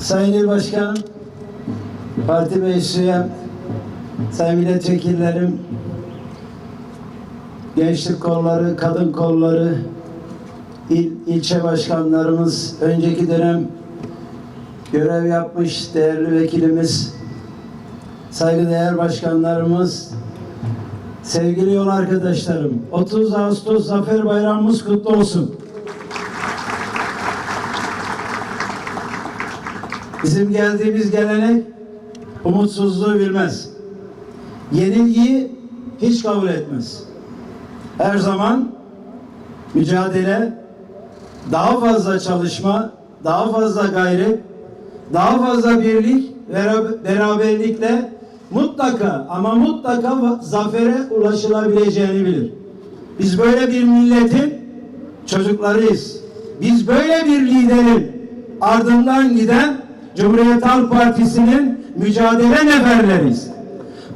Sayın İl Başkanım, Parti Meclis Üyem, Sayın Milletvekillerim, gençlik kolları, kadın kolları, il, ilçe başkanlarımız, önceki dönem görev yapmış değerli vekilimiz, saygıdeğer başkanlarımız, sevgili yol arkadaşlarım, 30 Ağustos Zafer Bayramımız kutlu olsun. Bizim geldiğimiz gelenek umutsuzluğu bilmez. Yenilgiyi hiç kabul etmez. Her zaman mücadele, daha fazla çalışma, daha fazla gayret, daha fazla birlik ve beraberlikle mutlaka ama mutlaka zafere ulaşılabileceğini bilir. Biz böyle bir milletin çocuklarıyız. Biz böyle bir liderin ardından giden Cumhuriyet Halk Partisi'nin mücadele neferleriyiz.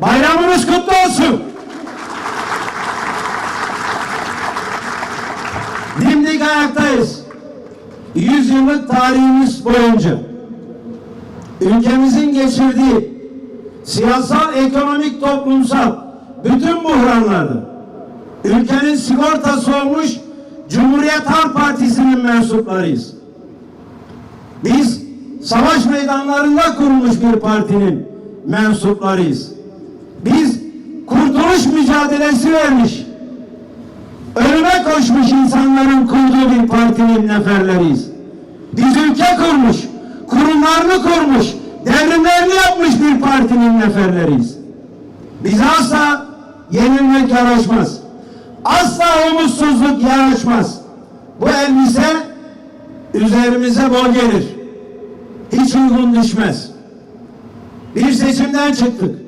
Bayramınız kutlu olsun. Dimdik ayaktayız. Yüz yıllık tarihimiz boyunca ülkemizin geçirdiği siyasal, ekonomik, toplumsal bütün buhranlarda ülkenin sigortası olmuş Cumhuriyet Halk Partisi'nin mensuplarıyız. Biz savaş meydanlarında kurulmuş bir partinin mensuplarıyız. Biz kurtuluş mücadelesi vermiş, ölüme koşmuş insanların kurduğu bir partinin neferleriyiz. Biz ülke kurmuş, kurumlarını kurmuş, devrimlerini yapmış bir partinin neferleriyiz. Biz asla yenilmek yaraşmaz. Asla umutsuzluk yaraşmaz. Bu elbise üzerimize bol gelir. Hiç uygun düşmez. Bir seçimden çıktık.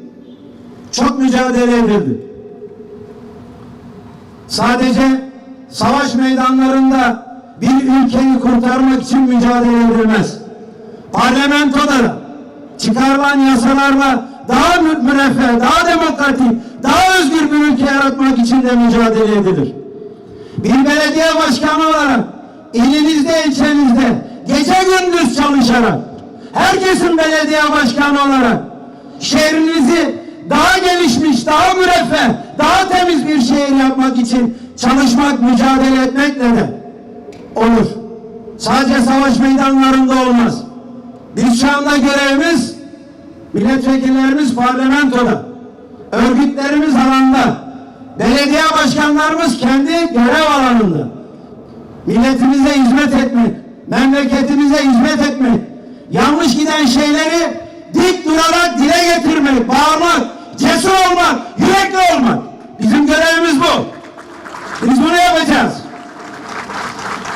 Çok mücadele edildi. Sadece savaş meydanlarında bir ülkeyi kurtarmak için mücadele edilmez. Parlamentoda da çıkarılan yasalarla daha mü- müreffeh, daha demokratik, daha özgür bir ülke yaratmak için de mücadele edilir. Bir belediye başkanı olarak ilinizde, ilçenizde gece gündüz çalışarak herkesin belediye başkanı olarak şehrinizi daha gelişmiş, daha müreffeh, daha temiz bir şehir yapmak için çalışmak, mücadele etmekle de olur. Sadece savaş meydanlarında olmaz. Biz şu anda görevimiz milletvekillerimiz parlamentoda, örgütlerimiz alanda, belediye başkanlarımız kendi görev alanında. Milletimize hizmet etmek, memleketimize hizmet etmek, yanlış giden şeyleri dik durarak dile getirmek, bağırmak, cesur olmak, yürekli olmak. Bizim görevimiz bu. Biz bunu yapacağız.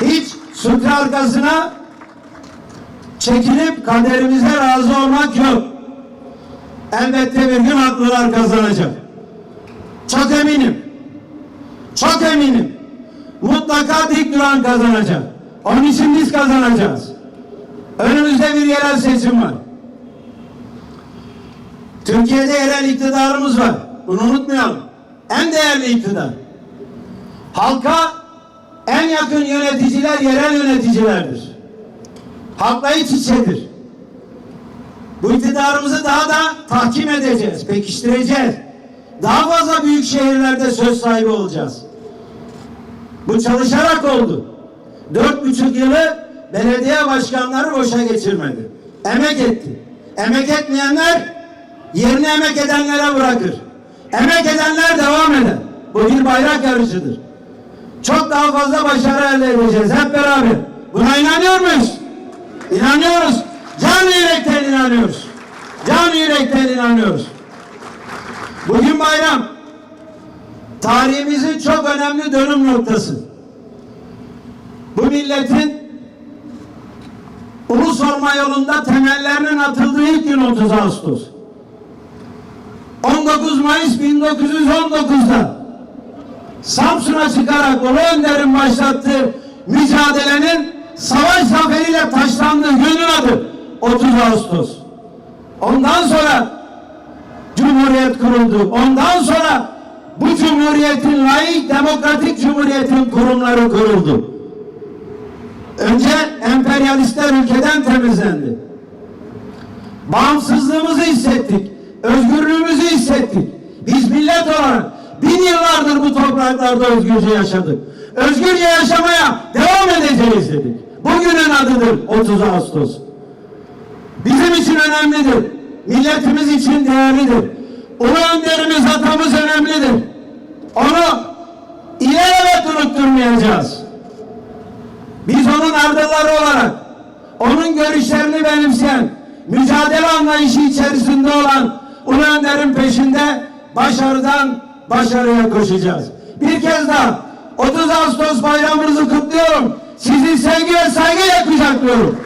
Hiç sutre arkasına çekilip kaderimize razı olmak yok. Elbette bir gün haklılar kazanacak. Çok eminim. Çok eminim. Mutlaka dik duran kazanacak. Onun için biz kazanacağız. Önümüzde bir yerel seçim var. Türkiye'de yerel iktidarımız var. Bunu unutmayalım. En değerli iktidar. Halka en yakın yöneticiler yerel yöneticilerdir. Halkla iç içedir. Bu iktidarımızı daha da tahkim edeceğiz, pekiştireceğiz. Daha fazla büyük şehirlerde söz sahibi olacağız. Bu çalışarak oldu. Dört buçuk yılı belediye başkanları boşa geçirmedi. Emek etti. Emek etmeyenler yerini emek edenlere bırakır. Emek edenler devam eder. Bu bir bayrak yarışıdır. Çok daha fazla başarı elde edeceğiz hep beraber. Buna inanıyor muyuz? İnanıyoruz. Can yürekten inanıyoruz. Can yürekten inanıyoruz. Bugün bayram. Tarihimizin çok önemli dönüm noktası. Bu milletin ulus olma yolunda temellerinin atıldığı ilk gün 30 Ağustos. 19 Mayıs 1919'da Samsun'a çıkarak Ulu Önder'in başlattığı mücadelenin savaş zaferiyle taşlandığı günün adı 30 Ağustos. Ondan sonra Cumhuriyet kuruldu. Ondan sonra bu Cumhuriyet'in layık demokratik Cumhuriyet'in kurumları kuruldu. Önce emperyalistler ülkeden temizlendi. Bağımsızlığımızı hissettik. Özgürlüğümüzü hissettik. Biz millet olarak bin yıllardır bu topraklarda özgürce yaşadık. Özgürce yaşamaya devam edeceğiz dedik. Bugünün adıdır 30 Ağustos. Bizim için önemlidir. Milletimiz için değerlidir. Ulu önderimiz atamız önemlidir. Onu ilelebet unutturmayacağız. Biz onun ardılları olarak onun görüşlerini benimseyen, mücadele anlayışı içerisinde olan Ulu peşinde başarıdan başarıya koşacağız. Bir kez daha 30 Ağustos bayramınızı kutluyorum. Sizi sevgi ve saygıyla kucaklıyorum.